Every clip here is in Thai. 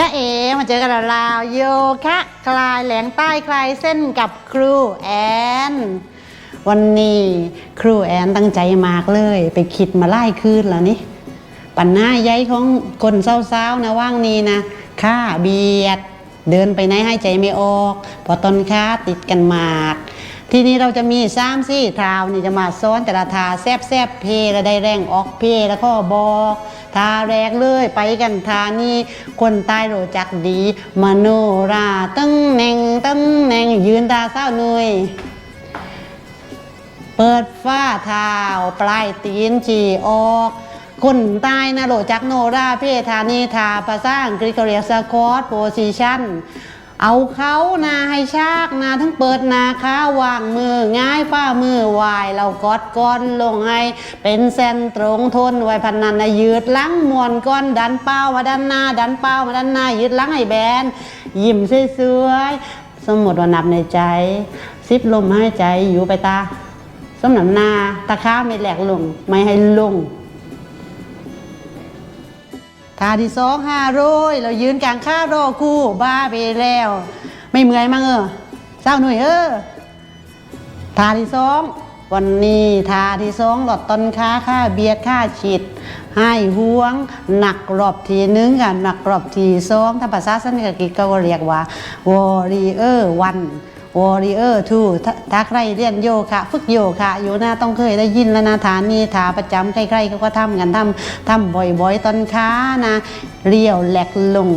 จ้าเอมาเจอกันแล้วลาวโยคะคลายแหลงใต้คลายเส้นกับครูแอนวันนี้ครูแอนตั้งใจมากเลย ไปคิดมาไล่คืนแล้วนี่ปัญหาใหญ่ของคนเศร้าๆนะว่างนี้นะค่าเบียด เดินไปไหนให้ใจไม่ออก พอต้นค้าติดกันมาก ทีนี้เราจะมีสามสี่ทาวนี่จะมาซ้อนแต่ละทาแซบแซบเพแล้วได้แรงออกเพแล้วก็บอกทาแรกเลยไปกันทานี่คนใต้รู้จักดีมโนราตั้งแหน่งตั้งแหน่งยืนตาเศร้าหน่ยเปิดฝ้าเท้าปลายตีนจีออกคนใต้นะโหลจักโนราเพธานีทาภาษาอังกฤษเขาเรียกสคอตโพซิชัน เอาเขานาให้ชากนาทั้งเปิดนาค้าวางมือง่ายฝ้ามือวาย เรากอดก้อนลงให้ เป็นเส้นตรงทนไว้พันนันนะยืดลังมวนก้อนดันเป้ามาด้านหน้า ดันเป้ามาด้านหน้า ยืดลังให้แบน ยิ้มสวยๆสมมติว่านับในใจ ซิบลมหายใจอยู่ไปตาสำหรับนาตะข้าไม่แหลกลงไม่ให้ลง ท่าที่สองห้าโรยเรายืนกลางข้ารอคู่บ้าไปแล้ว ไม่เมื่อยมั้งเออเศร้าหน่อยเออท่าที่สองวันนี้ท่าที่สองหลอดต้นค้าค่าเบียดค่าฉีดให้ห่วงหนักรอบทีหนึงกับหนักรอบทีสองถ้าภาษาสันนิษฐานก็เรียกว่า warrior one warrior two ถ้าถ้าใครเรียนโยคะฝึกโยคะอยู่หน้าต้องเคยได้ยินแล้วนะฐานนี้ฐานประจำใครๆเขาก็ทำกันทำทำบ่อยๆตอนค้านะเรียวแหลกลง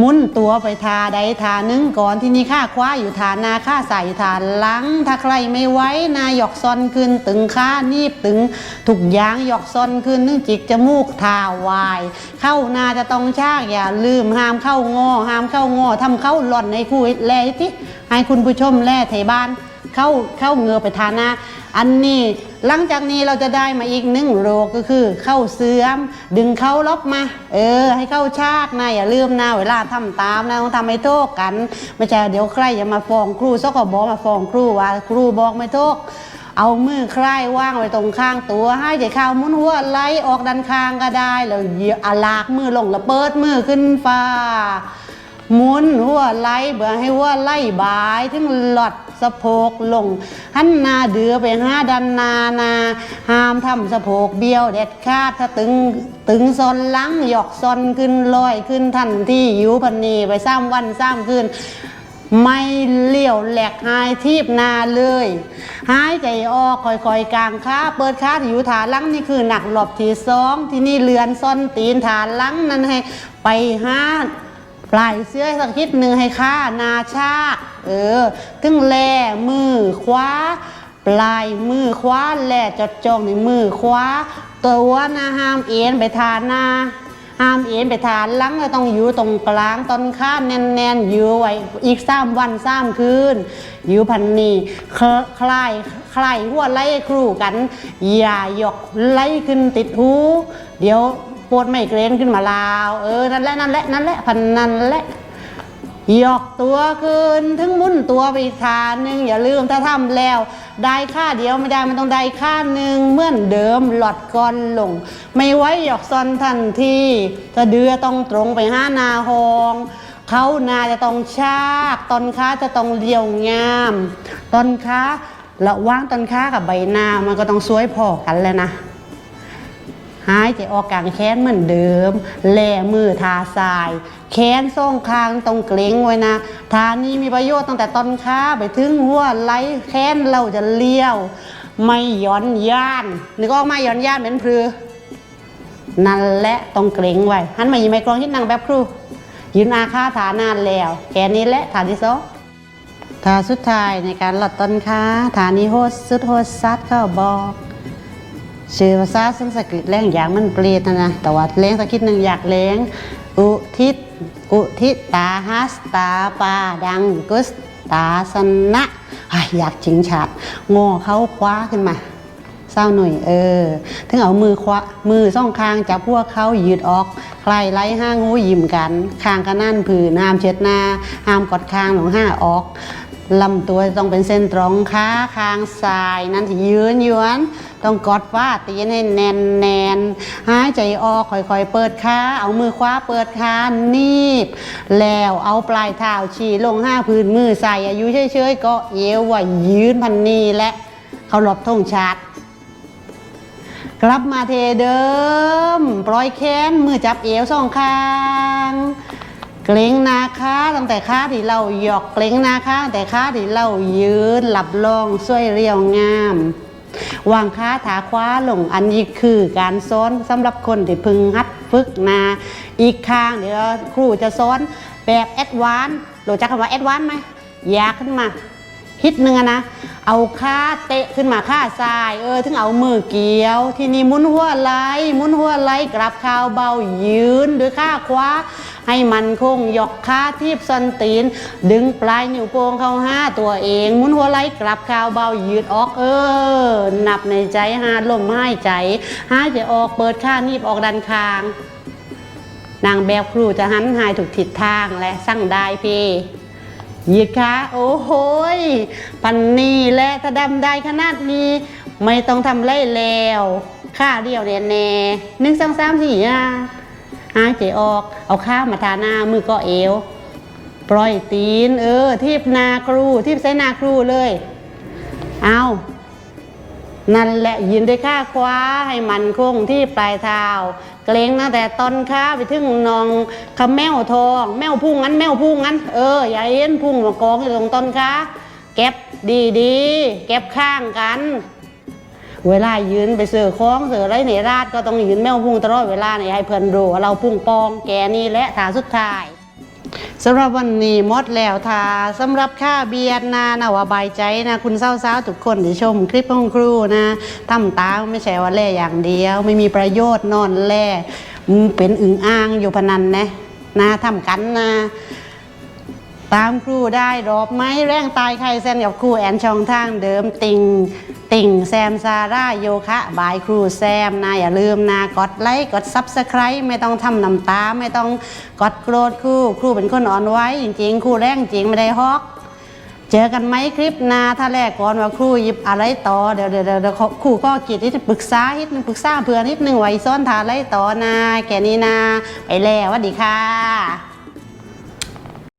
มุนตัวไปทาใดทาหนึงก่อนที่นี่ข้าคว้าอยู่ฐานนาข้าใส่ฐาหลัง ถ้าใครไม่ไว้นายกซอนขึ้นตึงข้านีบตึงถูกยางหยอกซอนขึ้นนึงจิกจมูกทาวาย เข้านาจะต้องชากอย่าลืมห้ามเข้างอห้ามเข้างอทำเข้าหล่อนในคู่แลที่ให้คุณผู้ชมแล่ไทยบ้าน เข้าเข้าเงือไปทานาอันนี้หลังจากนี้เราจะได้มาอีกหนึ่งโรคก็คือเข้าเสื่อม ดึงเข้าล็อกมา เออ ให้เข้าชากนะอย่าลืมนะเวลาทำตามนะต้องทำให้โทษกัน ไม่ใช่เดี๋ยวใครอย่ามาฟ้องครูซกบอกมาฟ้องครูว่าครูบอกไม่โทษเอามือคลายว่างไว้ตรงข้างตัว ให้ใจข้าวหมุนหัวไหลออกดันข้างก็ได้ แล้วยอาลากมือลงแล้วเปิดมือขึ้นฟ้าหมุนหัวไหลเบื่อให้หัวไหลบายถึงหลอด สะโพกลง หันหนาเดือไปหาดันนานาห้ามทำสะโพกเบี้ยวเด็ดขาดถ้าตึงตึงซอนหลังหยอกซอนขึ้นลอยขึ้นทันที่อยู่พันนีไปซ้ำวันซ้ำคืนไม่เลี้ยวแหลกหายทีบนาเลยหายใจออกค่อยๆกลางขาเปิดขาอยู่ฐานลังนี่คือหนักหลบที่สองที่นี่เลือนซ่อนตีนฐานลังนั้นให้ไปหา ลายเสื้อสักทิศหนึ่งให้ค่านาชา เออถึงแลมือขวาปลายมือขวาแลจดจองในมือขวาตัวนะห้ามเอ็นไปทานหน้าห้ามเอ็นไปทานหลังก็ต้องอยู่ตรงกลางต้นข้านแน่นๆอยู่ไว้อีกสามวันสามคืนอยู่พันนีคลคลายคลายหัวไล่ครูกัน อย่าหยกไล่ขึ้นติดหูเดี๋ยว ปวดไม่เกรนขึ้นมาลาว เออ นั่นแหละนั่นแหละนั่นแหละพันนั่นแหละหยอกตัวคืนถึงมุ่นตัวไปอีกทางหนึ่งอย่าลืมถ้าทำแล้ว ได้ค่าเดียวไม่ได้มันต้องได้ค่าหนึ่งเหมื่อนเดิมหลอดก้อนลง ไม่ไว้หยอกซอนทันทีถ้าเดือต้องตรงไปห้านาหองเขานาจะต้องชากตอนค้าจะต้องเรียวงามตอนค้าระว่างตอนค้ากับใบหน้ามันก็ต้องสวยพอกันแล้วนะ หายใจออกกลางแขนเหมือนเดิม แล่มือทาทราย แขนส่องคางตรงเกร็งไว้นะทานี้มีประโยชน์ตั้งแต่ต้นขาไปถึงหัวไหลแขนเราจะเลี้ยว ไม่ย่อนย่านนึกออกไหมาย่อนย่านเป็นพรือนั่นแหละต้องเกรงไว้หันมายิงไมกรองที่นางแบบครูยืนอาคาฐานานแล้ว แค่นี้แหละฐานที่สองฐานสุดท้ายในการหลอดต้นค้าฐานนี้โฮสสุดโฮสซัดเข้าบอก ชื่อภาษาสันสกฤตแรงอย่างมันเปลี่ยนนะนะแต่ว่าแรงสักคิดหนึ่งอยากแรงอุทิศอุทิตาฮัสตาปาดังกุสตาสนะอยากจิงฉาดงอเขาคว้าขึ้นมาเศร้าหน่อยเออถึงเอามือคว้ามือซ่องคางจับพวกเขายืดออกใครไล่ห้างหูยิ้มกันคางก็นั่นผืนห้ามเช็ดหน้าห้ามกดคางหลงห้าออก ลำตัวต้องเป็นเส้นตรงขาคางซ้ายนั้นที่ยืนยวน ต้องกอดฟ้าตีนให้แน่นแน่นหายใจออกค่อยๆ เปิดขาเอามือขวาเปิดขานีบ แล้วเอาปลายเท้าชี้ลงห้าพื้นมือใส่อายุเฉยๆก็เอวว่ายืนพันนีและเขาหลบทงชาติกลับมาเทเดิม ปล่อยแขนมือจับเอวสองข้าง เกรงนาขาตั้งแต่ขาที่เราหยอกเกรงนาขาตั้งแต่ขาที่เรายืนหลับลองช่วยเรียวงามวางขาขาขวาลงอันนี้คือการซ้อนสำหรับคนที่พึงหัดฝึกนา อีกข้างเดี๋ยวครูจะซ้อนแบบแอดวานรู้จักคำว่าแอดวานไหมยากขึ้นมาฮิตหนึ่งนะเอาขาเตะขึ้นมาขาซ้าย เออถึงเอามือเกี่ยว ที่นี้หมุนหัวไหลมุนหัวไหลกลับข้าวเบายืนด้วยขาขวา ให้มันคงยกขาทีบสันตีน ดึงปลายนิ้วโป้งเข้าห้าตัวเองมุนหัวไหล่กลับข้าวเบายืดออกเออนับในใจหาลมหายใจหายใจออกเปิดข้านีบออกดันคาง นางแบบครูจะหันหายถูกทิศทางและสั่งได้พี่ยืดขาโอ้โหยปันนี้และถ้าดำได้ขนาดนี้ ไม่ต้องทำไรแล้วข้าเดียวเรียนแน่หนึ่งสองสามสี่อะ หายใจออก เอาข้ามาทาหน้ามือก็เอว ปล่อยตีน เออ ทีบนาครูทีบใส่นาครูเลย เอานั่นแหละยืนด้วยข้าคว้าให้มันคงที่ปลายเท้าเกรงนะแต่ตอนข้าไปถึงนองขะแมวทอง แมวพุ่งงั้นแมวพุ่งงั้น เอออย่าเอ็นพุ่งมากองอยู่ตรงต้นขาเก็บดีๆเก็บข้างกัน เวลายืนไปเสือคล้องเสือไรเหนราดก็ต้องยืนแมวพุ่งตลอดเวลาเนี่ยให้เพื่อนรู้ว่าเราพุ่งปองแกนี่และถาสุดท้ายสำหรับวันนี้มดแล้วค่ะสำหรับค่าเบียดนานะว่าใบใจนะ คุณเศร้าๆทุกคนที่ชมคลิปของครูนะทำตาไม่ใช่ว่าแล่อย่างเดียว ไม่มีประโยชน์นอนแล่เป็นอึ่งอ่างอยู่พนันนะนะทำกันนะ ตามครูได้รอบไหมแร่งตายใครแซนกับครูแอนช่องทางเดิมติงติ่งแซมซาร่าโยคะ บายครูแซมนะอย่าลืมนะกดไลค์กดซับสไคร b e ไม่ต้องทำน้ำตาไม่ต้องกดโกรธครูครูเป็นคนอ่อนไหวจริงๆครูแรงจริงไม่ได้ฮอกเจอกันไหมคลิปนาถ้าแรกก่อนว่าครูหยิบอะไรต่อเดี๋ยวเดี๋ยวเดี๋ยวครูก็กิจที่ปรึกษานิดนึงปรึกษาเพื่อนนิดนึงไว้ซ้อนทาอะไรต่อนะแกนี้นะไปแล้วสวัสดีค่ะ